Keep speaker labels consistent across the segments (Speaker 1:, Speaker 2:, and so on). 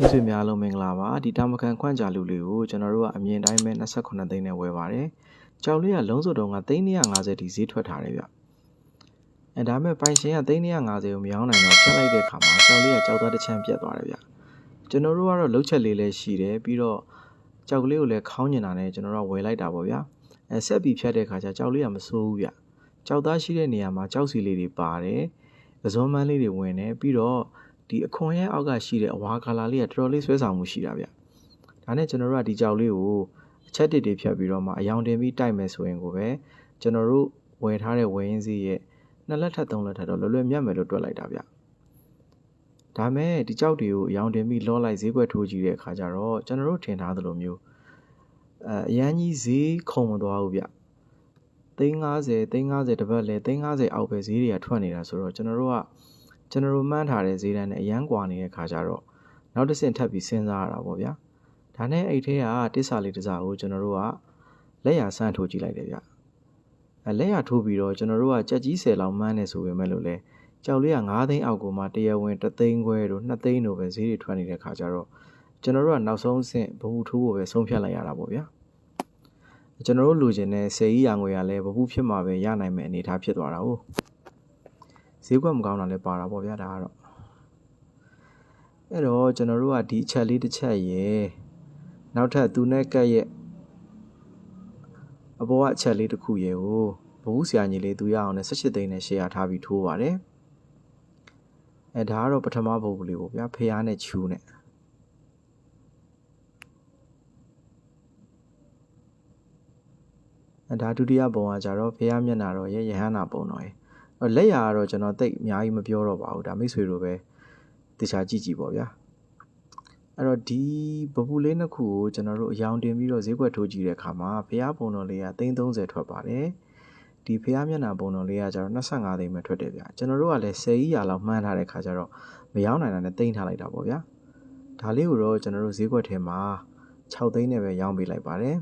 Speaker 1: မိတ်ဆွေများအားလုံးမင်္ဂလာပါဒီတာမကန်ခွန့်ကြလူလေးကိုကျွန်တော်တို့ကအမြင်တိုင်းပဲ28သိန်းနဲ့ဝယ်ပါတယ်ကြောက်လေးကလုံးစုံတုံးက350ဒီဈေးထွက်ထားတယ်ဗျအဲဒါမဲ့ပိုင်ရှင်က350ကိုမရောင်းနိုင်တော့ဖြတ်လိုက်တဲ့အခါမှာကြောက်လေးကကြောက်သားတစ်ချမ်းပြတ်သွားတယ်ဗျကျွန်တော်တို့ကတော့လှုပ်ချက်လေးလည်းရှိတယ်ပြီးတော့ကြောက်ကလေးကိုလည်းခေါင်းညင်တာနဲ့ကျွန်တော်တို့ဝယ်လိုက်တာပေါ့ဗျာအဲဆက်ပြီးဖြတ်တဲ့အခါကျကြောက်လေးကမစိုးဘူးဗျကြောက်သားရှိတဲ့နေရာမှာကြောက်စီလေးတွေပါတယ်ပဇွန်မန်းလေးတွေဝင်တယ်ပြီးတော့ ဒီအခွန်ရဲ့အောက်ကရှိတဲ့အဝါကာလာလေးကတော်တော်လေးဆွဲဆောင်မှုရှိတာဗျ။ဒါနဲ့ကျွန်တော်တို့ကဒီကြောက်လေးကိုအချက်တစ်တွေဖြတ်ပြီးတော့မှအယောင်တင်ပြီးတိုက်မယ်ဆိုရင်ကိုပဲကျွန်တော်တို့ဝယ်ထားတဲ့ဝယ်ရင်းစီရဲ့နှစ်လက်ထပ်သုံးလက်ထပ်တော့လွယ်လွယ်မြတ်မယ်လို့တွက်လိုက်တာဗျ။ဒါမဲ့ဒီကြောက်တွေကိုအယောင်တင်ပြီးလောလိုက်ဈေးကွက်ထိုးကြည့်တဲ့အခါကျတော့ကျွန်တော်တို့ထင်ထားသလိုမျိုးအဲအရန်ကြီးဈေးခုံမသွားဘူးဗျ။350 350တပတ်လဲ350အောက်ပဲဈေးတွေကထွက်နေတာဆိုတော့ကျွန်တော်တို့က ကျွန်တော်တို့မှန်းထားတဲ့ဈေးတန်းနဲ့အရန်ကွာနေတဲ့ခါကျတော့နောက်တစ်ဆင့်ထပ်ပြီးစဉ်းစားရတာပေါ့ဗျာဒါနဲ့အဲ့ထဲကတစ္ဆာလေးတစ်စားကိုကျွန်တော်တို့ကလက်ရဆန်းထိုးကြည့်လိုက်တယ်ဗျအဲလက်ရထိုးပြီးတော့ကျွန်တော်တို့ကကြက်ကြီး10လောက်မှန်းနေဆိုပေမဲ့လို့လဲကြောက်လေးက9သိန်းအောက်ကိုမှတရားဝင်3သိန်းခွဲတို့2သိန်းတို့ပဲဈေးတွေထွက်နေတဲ့ခါကျတော့ကျွန်တော်တို့ကနောက်ဆုံးအဆင့်ဘဟုထိုးဖို့ပဲဆုံးဖြတ်လိုက်ရတာပေါ့ဗျာကျွန်တော်တို့လူချင်တဲ့စေကြီးရငွေရလဲဘဟုဖြစ်မှာပဲရနိုင်မယ့်အနေအထားဖြစ်သွားတာဟုတ် ဈေးကွက်မကောင်းတာလည်းပါတာပေါ့ဗျာဒါကတော့အဲ့တော့ကျွန်တော်တို့ကဒီအချက်လေးတစ်ချက်ရယ်နောက်ထပ်သူနဲ့ကက်ရဲ့အပေါ်ကအချက်လေးတစ်ခုရယ်ကိုဘဝဆရာကြီးလေးသူရအောင်နဲ့18သိန်းနဲ့ share ထားပြီးထိုးပါတယ်အဲဒါကတော့ပထမဘုတ်လေးပေါ့ဗျာဖះနဲ့ချူနဲ့အဲဒါဒုတိယပုံကကြတော့ဖះမျက်နာတော့ရရဟန္တာပုံတော့ရယ် လက်ရာကတော့ကျွန်တော်တိတ်အများကြီးမပြောတော့ပါဘူးဒါမိတ်ဆွေတို့ပဲတခြားကြည့်ကြည့်ပေါ့ဗျာအဲ့တော့ဒီပပူလေးနှစ်ခုကိုကျွန်တော်တို့အယောင်တင်ပြီးတော့ဈေးကွက်ထိုးကြည့်တဲ့အခါမှာဖះပုံတော်လေးက330ထွက်ပါတယ်ဒီဖះမျက်နှာပုံတော်လေးကကျတော့25သိန်းပဲထွက်တယ်ဗျာကျွန်တော်တို့ကလည်း10ကြီးရာလောက်မှန်းထားတဲ့ခါကျတော့မရောင်းနိုင်တာနဲ့တိမ့်ထားလိုက်တာပေါ့ဗျာဒါလေးကိုတော့ကျွန်တော်တို့ဈေးကွက်ထဲမှာ6သိန်းနဲ့ပဲရောင်းပေးလိုက်ပါတယ်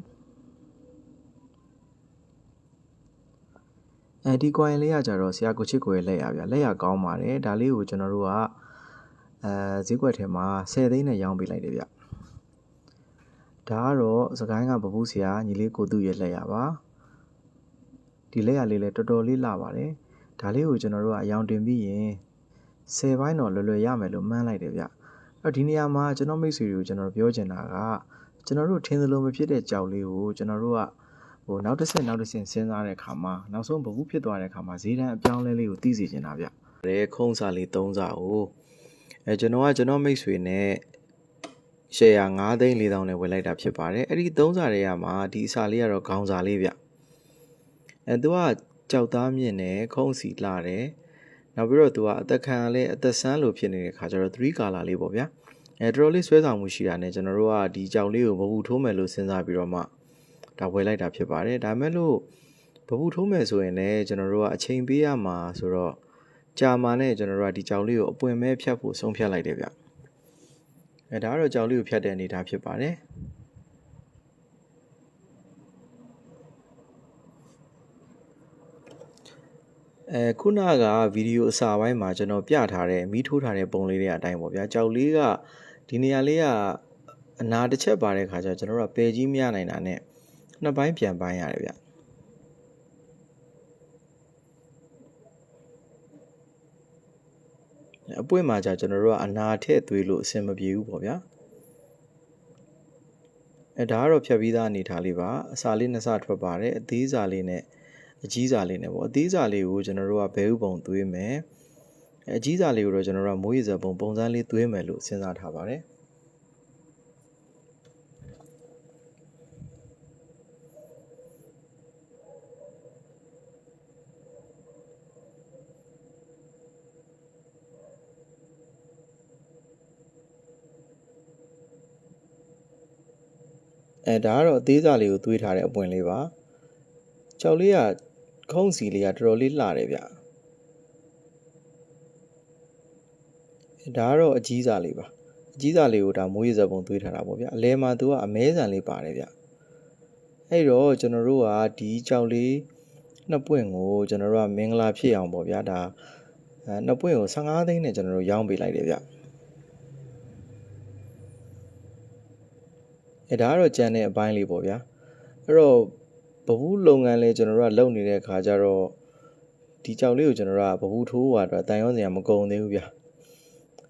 Speaker 1: အဲဒီ coin လေးကကြတော့ဆရာကိုချစ်ကိုရဲ့လက်ရဗျလက်ရကောင်းပါတယ်ဒါလေးကိုကျွန်တော်တို့ကအဲဈေးကွက်ထဲမှာ10သိန်းနဲ့ရောင်းပေးလိုက်တယ်ဗျဒါကတော့စကိုင်းကပပူးဆရာညီလေးကိုသူ့ရဲ့လက်ရပါဒီလက်ရလေးလည်းတော်တော်လေးလှပါတယ်ဒါလေးကိုကျွန်တော်တို့ကအယောင်တင်ပြီးရင်10ဘိုင်းတော့လွယ်လွယ်ရမယ်လို့မှန်းလိုက်တယ်ဗျအဲ့ဒီနေရာမှာကျွန်တော်မိတ်ဆွေတွေကိုကျွန်တော်ပြောချင်တာကကျွန်တော်တို့ထင်းစလုံးမဖြစ်တဲ့ကြောက်လေးကိုကျွန်တော်တို့က ဟိုနောက်တစ်ဆင့်နောက်တစ်ဆင့်စဉ်းစားတဲ့အခါမှာနောက်ဆုံးဘဘူးဖြစ်သွားတဲ့အခါမှာဈေးတန်းအပြောင်းလဲလေးကိုသိစေချင်တာဗျ။ရဲခုံးစာလေး၃စာကိုအဲကျွန်တော်ကကျွန်တော်မိတ်ဆွေနဲ့ရှယ်ယာ9သိန်း4000နဲ့ဝယ်လိုက်တာဖြစ်ပါတယ်။အဲ့ဒီ၃စာတွေကမှဒီအစာလေးကတော့ခေါင်းစာလေးဗျ။အဲသူကကြောက်သားမြင့်နဲ့ခုံးစီလှတယ်။နောက်ပြီးတော့သူကအသက်ခံလည်းအသက်ဆန်းလိုဖြစ်နေတဲ့ခါကျတော့3 color လေးပေါ့ဗျာ။အဲတော်တော်လေးဆွဲဆောင်မှုရှိတာနဲ့ကျွန်တော်တို့ကဒီကြောက်လေးကိုဘဘူးထိုးမယ်လို့စဉ်းစားပြီးတော့မှ ဒါဝယ်လိုက်တာဖြစ်ပါတယ်ဒါမဲ့လို့ဘဘူးထိုးမယ်ဆိုရင်လည်းကျွန်တော်တို့ကအချိန်ပေးရမှာဆိုတော့ကြာမာနဲ့ကျွန်တော်တို့ကဒီကြောင်လေးကိုအပွင့်မဲဖြတ်ဖို့ဆုံးဖြတ်လိုက်တယ်ဗျအဲဒါကတော့ကြောင်လေးကိုဖြတ်တဲ့အနေအထားဖြစ်ပါတယ်အဲခုနကဗီဒီယိုအစာပိုင်းမှာကျွန်တော်ပြထားတဲ့မီးထိုးထားတဲ့ပုံလေးတွေအတိုင်းပေါ့ဗျာကြောက်လေးကဒီနေရာလေးကအနာတစ်ချက်ပါတဲ့ခါကျကျွန်တော်တို့ကပယ်ကြီးမရနိုင်တာနဲ့ နှစ်ပိုင်းပြန်ပိုင်းရတယ်ဗျအပွင့်မှာじゃကျွန်တော်တို့ကအနာထည့်သွေးလို့အဆင်မပြေဘူးပေါ့ဗျာအဲဒါကတော့ဖြတ်ပြီးသားအနေထားလေးပါအစာလေးနှစ်စထွက်ပါတယ်အသေးစာလေးနဲ့အကြီးစာလေးနဲ့ပေါ့အသေးစာလေးကိုကျွန်တော်တို့ကဘဲဥပုံသွေးမယ်အကြီးစာလေးကိုတော့ကျွန်တော်တို့ကမိုးရေစပုံပုံစံလေးသွေးမယ်လို့စဉ်းစားထားပါတယ် အဲဒါကတော့အသေးစားလေးကိုသွေးထားတဲ့အပွင့်လေးပါကြောက်လေးကခုံးစီလေးကတော်တော်လေးလှတယ်ဗျဒါကတော့အကြီးစားလေးပါအကြီးစားလေးကိုဒါမိုးရေစပုံသွေးထားတာပေါ့ဗျအလဲမှာသူကအမဲဆန်လေးပါတယ်ဗျအဲ့တော့ကျွန်တော်တို့ကဒီကြောက်လေးနှစ်ပွင့်ကိုကျွန်တော်တို့ကမင်္ဂလာဖြစ်အောင်ပေါ့ဗျာဒါအဲနှစ်ပွင့်ကို15သိန်းနဲ့ကျွန်တော်တို့ရောင်းပေးလိုက်တယ်ဗျ အဲဒါကတော့ကြံတဲ့အပိုင်းလေးပေါ့ဗျာအဲ့တော့ဘဘူးလုပ်ငန်းလေးကျွန်တော်တို့ကလုပ်နေတဲ့ခါကျတော့ဒီကြောက်လေးကိုကျွန်တော်တို့ကဘဘူးထိုးဟွာတော့တန်ရောစရာမကုန်သေးဘူးဗျာ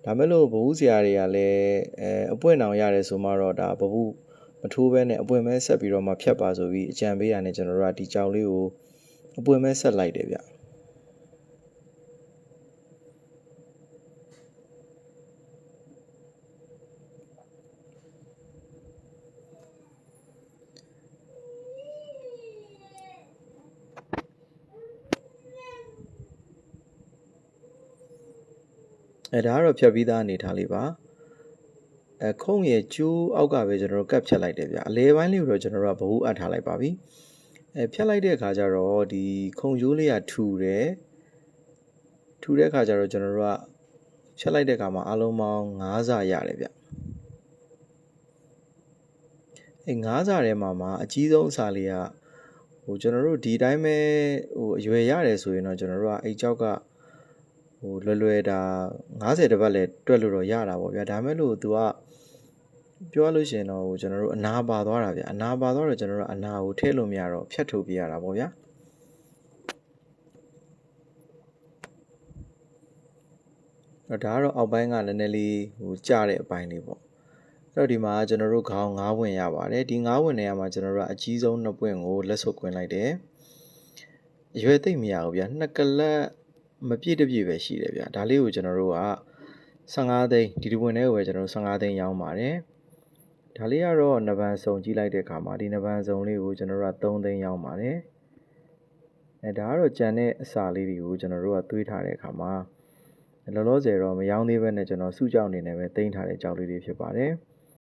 Speaker 1: ဒါမဲ့လို့ဘဘူးစရာတွေကလည်းအဲအပွင့်အောင်ရတယ်ဆိုမှတော့ဒါဘဘူးမထိုးဘဲနဲ့အပွင့်မဲဆက်ပြီးတော့မှဖြတ်ပါဆိုပြီးအကြံပေးရတယ်ကျွန်တော်တို့ကဒီကြောက်လေးကိုအပွင့်မဲဆက်လိုက်တယ်ဗျ အဲဒါကတော့ဖြတ်ပြီးသားအနေထားလေးပါအဲခုံးရဲ့ကျိုးအောက်ကပဲကျွန်တော်တို့ကတ်ဖြတ်လိုက်တယ်ဗျအလဲပိုင်းလေးကိုတော့ကျွန်တော်တို့ကဘ ഹു အပ်ထားလိုက်ပါပြီအဲဖြတ်လိုက်တဲ့အခါကျတော့ဒီခုံကျိုးလေးကထူတယ်ထူတဲ့အခါကျတော့ကျွန်တော်တို့ကဖြတ်လိုက်တဲ့အခါမှာအလုံးပေါင်း9စာရတယ်ဗျအဲ9စာထဲမှာမှာအကြီးဆုံးအစာလေးကဟိုကျွန်တော်တို့ဒီတိုင်းပဲဟိုအရွယ်ရတယ်ဆိုရင်တော့ကျွန်တော်တို့ကအဲ့ကြောက်ကဟို လွယ်လွယ်ဒါ90တပတ်လဲတွက်လို့တော့ရတာပေါ့ဗျာဒါမဲ့လို့ तू ကပြောရလို့ရှိရင်တော့ဟိုကျွန်တော်တို့အနာပါသွားတာဗျာအနာပါသွားတော့ကျွန်တော်တို့အနာကိုထည့်လို့မရတော့ဖြတ်ထုတ်ပြရတာပေါ့ဗျာအဲ့ဒါကတော့အောက်ပိုင်းကနည်းနည်းလေးဟိုကျတဲ့အပိုင်းလေးပေါ့အဲ့တော့ဒီမှာကျွန်တော်တို့ခေါင်း9ဝင်ရပါတယ်ဒီ9ဝင်နေရာမှာကျွန်တော်တို့ကအကြီးဆုံး2ပွင့်ကိုလက်ဆုပ်ခွင်လိုက်တယ်အရွယ်သိမ့်မရဘူးဗျာနှစ်ကလပ် မပြည့်တပြည့်ပဲရှိတယ်ဗျာဒါလေးကိုကျွန်တော်တို့က15သိန်းဒီဒီဝင်ထဲကိုပဲကျွန်တော်တို့15သိန်းရောင်းပါတယ်ဒါလေးကတော့နဗန်စုံကြီးလိုက်တဲ့အခါမှာဒီနဗန်စုံလေးကိုကျွန်တော်တို့က3သိန်းရောင်းပါတယ်အဲဒါကတော့ကြံတဲ့အစာလေးတွေကိုကျွန်တော်တို့ကသွေးထားတဲ့အခါမှာလောလောဆယ်တော့မရောင်းသေးဘဲနဲ့ကျွန်တော်စုကြောက်အနေနဲ့ပဲတင်ထားတဲ့ကြောက်လေးတွေဖြစ်ပါတယ်။